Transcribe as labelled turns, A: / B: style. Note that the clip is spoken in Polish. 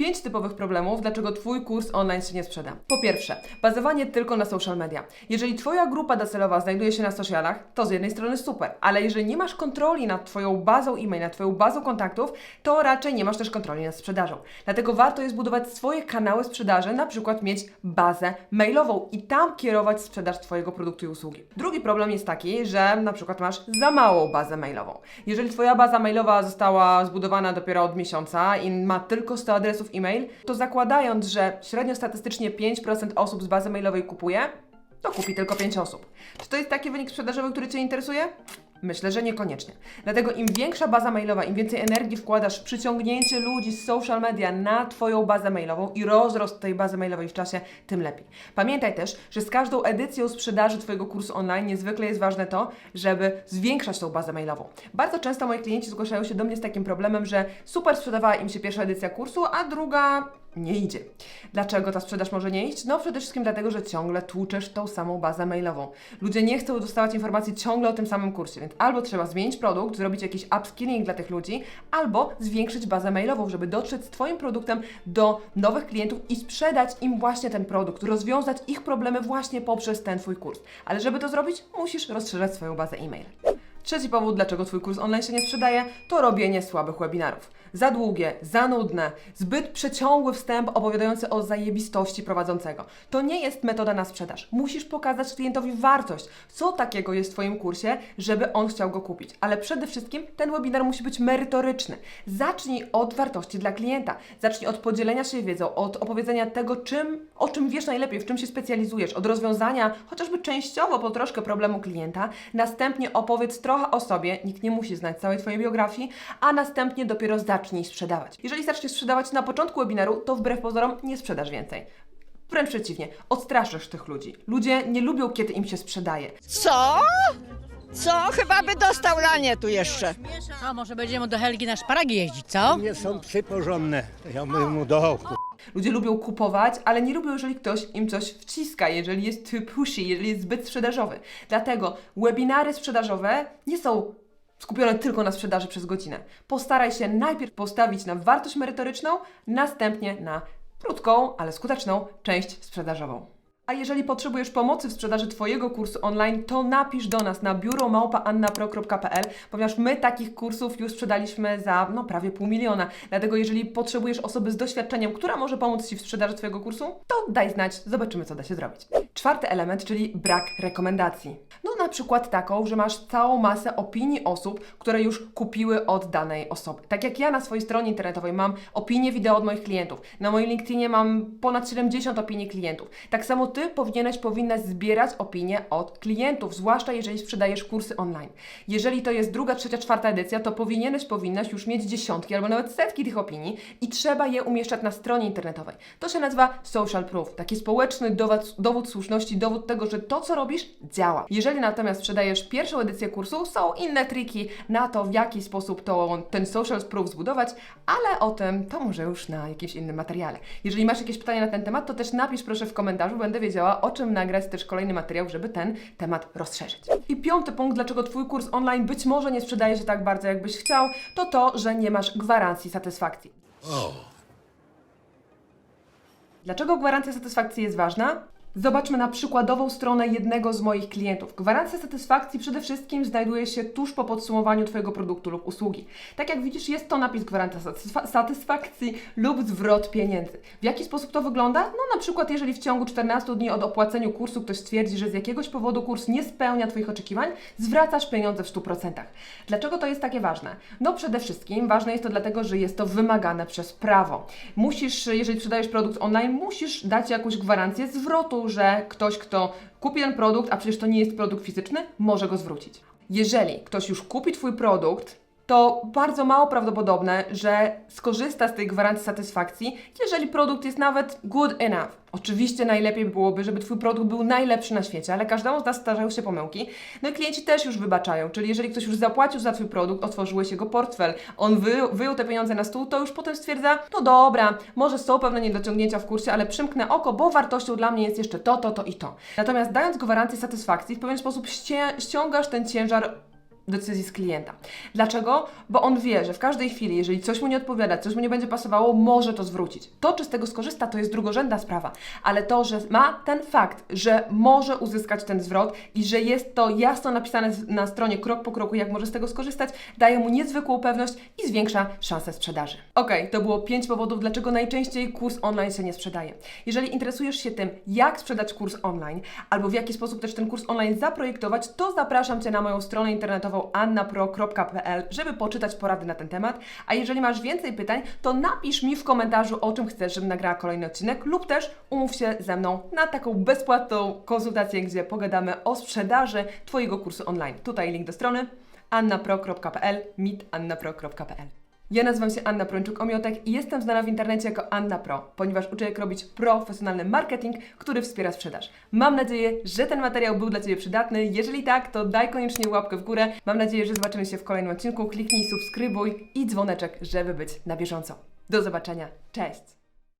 A: Pięć typowych problemów, dlaczego Twój kurs online się nie sprzeda. Po pierwsze, bazowanie tylko na social media. Jeżeli Twoja grupa docelowa znajduje się na socialach, to z jednej strony super, ale jeżeli nie masz kontroli nad Twoją bazą e-mail, nad Twoją bazą kontaktów, to raczej nie masz też kontroli nad sprzedażą. Dlatego warto jest budować swoje kanały sprzedaży, na przykład mieć bazę mailową i tam kierować sprzedaż Twojego produktu i usługi. Drugi problem jest taki, że na przykład masz za małą bazę mailową. Jeżeli Twoja baza mailowa została zbudowana dopiero od miesiąca i ma tylko 100 adresów e-mail, to zakładając, że średnio statystycznie 5% osób z bazy mailowej kupuje, to kupi tylko 5 osób. Czy to jest taki wynik sprzedażowy, który Cię interesuje? Myślę, że niekoniecznie. Dlatego im większa baza mailowa, im więcej energii wkładasz w przyciągnięcie ludzi z social media na Twoją bazę mailową i rozrost tej bazy mailowej w czasie, tym lepiej. Pamiętaj też, że z każdą edycją sprzedaży Twojego kursu online niezwykle jest ważne to, żeby zwiększać tą bazę mailową. Bardzo często moi klienci zgłaszają się do mnie z takim problemem, że super sprzedawała im się pierwsza edycja kursu, a druga nie idzie. Dlaczego ta sprzedaż może nie iść? No przede wszystkim dlatego, że ciągle tłuczesz tą samą bazę mailową. Ludzie nie chcą dostawać informacji ciągle o tym samym kursie, więc albo trzeba zmienić produkt, zrobić jakiś upskilling dla tych ludzi, albo zwiększyć bazę mailową, żeby dotrzeć z Twoim produktem do nowych klientów i sprzedać im właśnie ten produkt, rozwiązać ich problemy właśnie poprzez ten Twój kurs. Ale żeby to zrobić, musisz rozszerzać swoją bazę e-mail. Trzeci powód, dlaczego Twój kurs online się nie sprzedaje, to robienie słabych webinarów. Za długie, za nudne, zbyt przeciągły wstęp opowiadający o zajebistości prowadzącego. To nie jest metoda na sprzedaż. Musisz pokazać klientowi wartość, co takiego jest w Twoim kursie, żeby on chciał go kupić. Ale przede wszystkim ten webinar musi być merytoryczny. Zacznij od wartości dla klienta. Zacznij od podzielenia się wiedzą, od opowiedzenia tego, czym, o czym wiesz najlepiej, w czym się specjalizujesz, od rozwiązania chociażby częściowo po troszkę problemu klienta. Następnie opowiedz trochę o sobie, nikt nie musi znać całej Twojej biografii, a następnie dopiero zacznij sprzedawać. Jeżeli zaczniesz sprzedawać na początku webinaru, to wbrew pozorom nie sprzedasz więcej. Wręcz przeciwnie, odstraszysz tych ludzi. Ludzie nie lubią, kiedy im się sprzedaje.
B: Co? Co? Chyba by dostał lanie tu jeszcze.
C: Co, może będziemy do Helgi na szparagi jeździć, co?
D: Nie są psy porządne. Ja mówię mu do oku.
A: Ludzie lubią kupować, ale nie lubią, jeżeli ktoś im coś wciska, jeżeli jest too pushy, jeżeli jest zbyt sprzedażowy. Dlatego webinary sprzedażowe nie są skupione tylko na sprzedaży przez godzinę. Postaraj się najpierw postawić na wartość merytoryczną, następnie na krótką, ale skuteczną część sprzedażową. A jeżeli potrzebujesz pomocy w sprzedaży Twojego kursu online, to napisz do nas na biuromałpaannapro.pl, ponieważ my takich kursów już sprzedaliśmy za no, prawie pół miliona. Dlatego jeżeli potrzebujesz osoby z doświadczeniem, która może pomóc Ci w sprzedaży Twojego kursu, to daj znać, zobaczymy co da się zrobić. Czwarty element, czyli brak rekomendacji. No przykład taką, że masz całą masę opinii osób, które już kupiły od danej osoby. Tak jak ja na swojej stronie internetowej mam opinie wideo od moich klientów. Na moim LinkedInie mam ponad 70 opinii klientów. Tak samo Ty powinieneś, powinnaś zbierać opinie od klientów, zwłaszcza jeżeli sprzedajesz kursy online. Jeżeli to jest druga, trzecia, czwarta edycja, to powinieneś, powinnaś już mieć dziesiątki albo nawet setki tych opinii i trzeba je umieszczać na stronie internetowej. To się nazywa social proof, taki społeczny dowód, dowód słuszności, dowód tego, że to, co robisz, działa. Jeżeli natomiast sprzedajesz pierwszą edycję kursu, są inne triki na to, w jaki sposób to, ten social proof zbudować, ale o tym to może już na jakimś innym materiale. Jeżeli masz jakieś pytania na ten temat, to też napisz proszę w komentarzu, będę wiedziała, o czym nagrać też kolejny materiał, żeby ten temat rozszerzyć. I piąty punkt, dlaczego Twój kurs online być może nie sprzedaje się tak bardzo, jakbyś chciał, to to, że nie masz gwarancji satysfakcji. Dlaczego gwarancja satysfakcji jest ważna? Zobaczmy na przykładową stronę jednego z moich klientów. Gwarancja satysfakcji przede wszystkim znajduje się tuż po podsumowaniu Twojego produktu lub usługi. Tak jak widzisz, jest to napis gwarancja satysfa- satysfakcji lub zwrot pieniędzy. W jaki sposób to wygląda? No na przykład, jeżeli w ciągu 14 dni od opłaceniu kursu ktoś stwierdzi, że z jakiegoś powodu kurs nie spełnia Twoich oczekiwań, zwracasz pieniądze w 100%. Dlaczego to jest takie ważne? No przede wszystkim ważne jest to dlatego, że jest to wymagane przez prawo. Musisz, jeżeli sprzedajesz produkt online, musisz dać jakąś gwarancję zwrotu, że ktoś, kto kupi ten produkt, a przecież to nie jest produkt fizyczny, może go zwrócić. Jeżeli ktoś już kupi Twój produkt, to bardzo mało prawdopodobne, że skorzysta z tej gwarancji satysfakcji, jeżeli produkt jest nawet good enough. Oczywiście najlepiej byłoby, żeby Twój produkt był najlepszy na świecie, ale każdemu z nas zdarzają się pomyłki. No i klienci też już wybaczają, czyli jeżeli ktoś już zapłacił za Twój produkt, otworzyłeś jego portfel, on wy, wyjął te pieniądze na stół, to już potem stwierdza, no dobra, może są pewne niedociągnięcia w kursie, ale przymknę oko, bo wartością dla mnie jest jeszcze to, to, to i to. Natomiast dając gwarancję satysfakcji, w pewien sposób ściągasz ten ciężar decyzji z klienta. Dlaczego? Bo on wie, że w każdej chwili, jeżeli coś mu nie odpowiada, coś mu nie będzie pasowało, może to zwrócić. To, czy z tego skorzysta, to jest drugorzędna sprawa, ale to, że ma ten fakt, że może uzyskać ten zwrot i że jest to jasno napisane na stronie krok po kroku, jak może z tego skorzystać, daje mu niezwykłą pewność i zwiększa szanse sprzedaży. Ok, to było 5 powodów, dlaczego najczęściej kurs online się nie sprzedaje. Jeżeli interesujesz się tym, jak sprzedać kurs online, albo w jaki sposób też ten kurs online zaprojektować, to zapraszam Cię na moją stronę internetową annapro.pl, żeby poczytać porady na ten temat. A jeżeli masz więcej pytań, to napisz mi w komentarzu, o czym chcesz, żebym nagrała kolejny odcinek, lub też umów się ze mną na taką bezpłatną konsultację, gdzie pogadamy o sprzedaży Twojego kursu online. Tutaj link do strony annapro.pl, meetannapro.pl. Ja nazywam się Anna Prończuk-Omiotek i jestem znana w internecie jako Anna Pro, ponieważ uczę jak robić profesjonalny marketing, który wspiera sprzedaż. Mam nadzieję, że ten materiał był dla Ciebie przydatny. Jeżeli tak, to daj koniecznie łapkę w górę. Mam nadzieję, że zobaczymy się w kolejnym odcinku. Kliknij subskrybuj i dzwoneczek, żeby być na bieżąco. Do zobaczenia. Cześć!